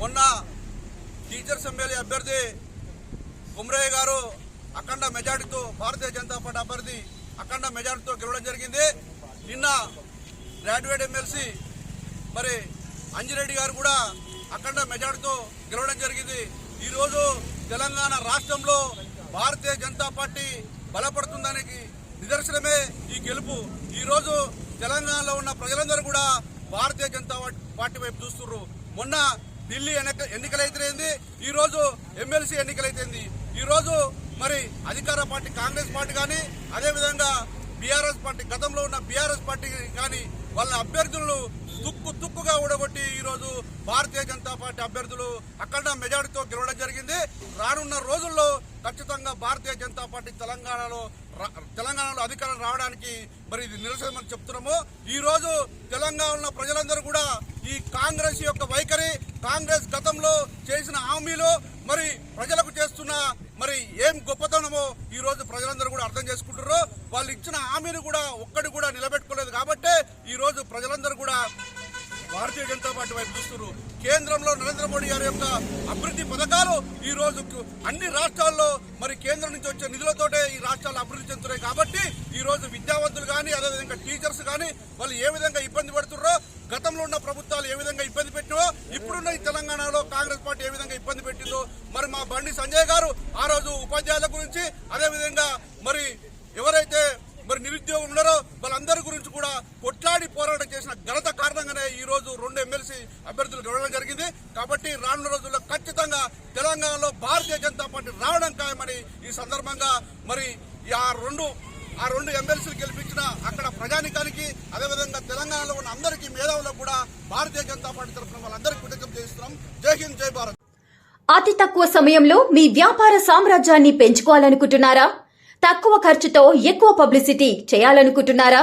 మొన్న teachers MLA అభ్యర్థి కుమ్రయ్య గారు అఖండ మెజార్టీతో భారతీయ జనతా పార్టీ అభ్యర్థి అఖండ మెజార్టీతో గెలవడం జరిగింది. నిన్న గ్రాడ్యుయేట్ ఎమ్మెల్సీ మరి అంజిరెడ్డి గారు కూడా అఖండ మెజార్టీతో గెలవడం జరిగింది. ఈరోజు తెలంగాణ రాష్ట్రంలో భారతీయ జనతా పార్టీ బలపడుతుందానికి నిదర్శనమే ఈ గెలుపు. ఈరోజు తెలంగాణలో ఉన్న ప్రజలందరూ కూడా భారతీయ జనతా పార్టీ వైపు చూస్తున్నారు మొన్న ఢిల్లీ ఎన్నిక ఎన్నికలైతేంది ఈ రోజు ఎమ్మెల్సీ ఎన్నికలైతేంది? ఈ రోజు మరి అధికార పార్టీ కాంగ్రెస్ పార్టీ కానీ అదేవిధంగా బీఆర్ఎస్ పార్టీ గతంలో ఉన్న బీఆర్ఎస్ పార్టీ కానీ వాళ్ళ అభ్యర్థులను తుక్కు తుక్కుగా ఊడగొట్టి ఈరోజు భారతీయ జనతా పార్టీ అభ్యర్థులు అక్కడ మెజార్టీతో గెలవడం జరిగింది. రానున్న రోజుల్లో ఖచ్చితంగా భారతీయ జనతా పార్టీ తెలంగాణలో తెలంగాణలో అధికారం రావడానికి మరి ఇది నిరసన చెప్తున్నాము. ఈ రోజు తెలంగాణలో ప్రజలందరూ కూడా ఈ కాంగ్రెస్ యొక్క వైఖరి కాంగ్రెస్ గతంలో చేసిన హామీలు మరి ప్రజలకు చేస్తున్న మరి ఏం గొప్పతనమో ఈ రోజు ప్రజలందరూ కూడా అర్థం చేసుకుంటున్నారు. వాళ్ళు ఇచ్చిన హామీని కూడా ఒక్కటి కూడా నిలబెట్టుకోలేదు కాబట్టే ఈ రోజు ప్రజలందరూ కూడా భారతీయ జనతా పార్టీ వైపు చూస్తున్నారు. కేంద్రంలో నరేంద్ర మోడీ గారి యొక్క అభివృద్ధి పథకాలు ఈ రోజు అన్ని రాష్ట్రాల్లో మరి కేంద్రం నుంచి వచ్చే నిధులతోటే ఈ రాష్ట్రాలు అభివృద్ధి చెందుతున్నాయి కాబట్టి ఈ రోజు విద్యావంతులు కానీ అదేవిధంగా టీచర్స్ కానీ వాళ్ళు ఏ విధంగా ఇబ్బంది పడుతున్నారో గతంలో ఉన్న ప్రభుత్వాలు ఏ విధంగా ఇబ్బంది పెట్టినో ఇప్పుడున్న ఈ తెలంగాణలో కాంగ్రెస్ పార్టీ ఏ విధంగా ఇబ్బంది పెట్టిందో మరి మా బండి సంజయ్ గారు ఆ రోజు ఉపాధ్యాయుల గురించి అదేవిధంగా మరి ఎవరైతే మరి నిరుద్యోగం ఉన్నారో వాళ్ళందరి గురించి కూడా కొట్లాడి పోరాటం చేసిన ఘనత కారణంగానే ఈ రోజు రెండు ఎమ్మెల్సీ అభ్యర్థులు గెలవడం జరిగింది. కాబట్టి రానున్న రోజుల్లో ఖచ్చితంగా తెలంగాణలో భారతీయ జనతా పార్టీ రావడం ఖాయమని ఈ సందర్భంగా మరి ఆ రెండు ఆ రెండు ఎమ్మెల్సీలు గెలిపించిన అక్కడ ప్రజానికానికి అదేవిధంగా తెలంగాణలో ఉన్న అందరికీ మేధావులకు కూడా భారతీయ జనతా పార్టీ తరఫున వాళ్ళందరికీ కృతజ్ఞత చేస్తున్నాం జై హింద్ జై భారత్. అతి తక్కువ సమయంలో మీ వ్యాపార సామ్రాజ్యాన్ని పెంచుకోవాలనుకుంటున్నారా? తక్కువ ఖర్చుతో ఎక్కువ పబ్లిసిటీ చేయాలనుకుంటున్నారా?